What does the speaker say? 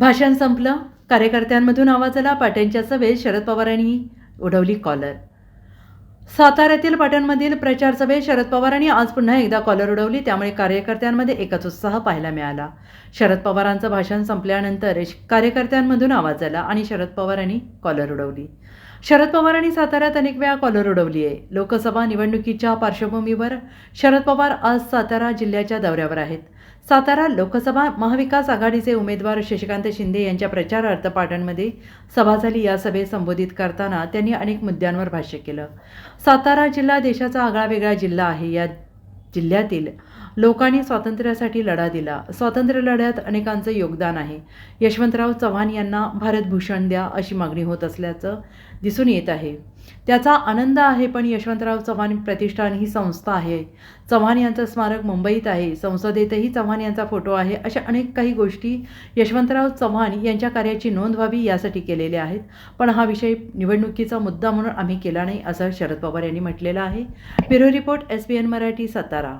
भाषण संपलं. कार्यकर्त्यांमधून आवाज आला. पाट्यांच्या सभेत शरद पवारांनी उडवली कॉलर. साताऱ्यातील पाटणमधील प्रचार सभेत शरद पवारांनी आज पुन्हा एकदा कॉलर उडवली त्यामुळे कार्यकर्त्यांमध्ये एकच उत्साह पाहायला मिळाला. शरद पवारांचं भाषण संपल्यानंतर कार्यकर्त्यांमधून आवाज आला आणि शरद पवारांनी कॉलर उडवली. शरद पवारांनी साताऱ्यात अनेक वेळा कॉलर उडवली आहे लोकसभा निवडणुकीच्या पार्श्वभूमीवर शरद पवार आज सातारा जिल्ह्याच्या दौऱ्यावर आहेत. सातारा लोकसभा महाविकास आघाडीचे उमेदवार शशिकांत शिंदे यांच्या प्रचारार्थ पाटणमध्ये सभा झाली. या सभेत संबोधित करताना त्यांनी अनेक मुद्द्यांवर भाष्य केलं. सातारा जिल्हा देशाचा आगळावेगळा जिल्हा आहे. या जिल्ह्यातील लोकांनी स्वातंत्र्यासाठी लढा दिला. स्वातंत्र्य लढ्यात अनेकांचं योगदान आहे. यशवंतराव चव्हाण यांना भारतभूषण द्या अशी मागणी होत असल्याचं दिसून येत आहे. त्याचा आनंद आहे पण यशवंतराव चव्हाण प्रतिष्ठान ही संस्था आहे. चव्हाण यांचं स्मारक मुंबईत आहे. संसदेतही चव्हाण यांचा फोटो आहे अशा अनेक काही गोष्टी यशवंतराव चव्हाण यांच्या कार्याची नोंद व्हावी यासाठी केलेल्या आहेत. पण हा विषय निवडणुकीचा मुद्दा म्हणून आम्ही केला नाही असं शरद पवार यांनी म्हटलेलं आहे. Bureau report S B N Marathi Satara.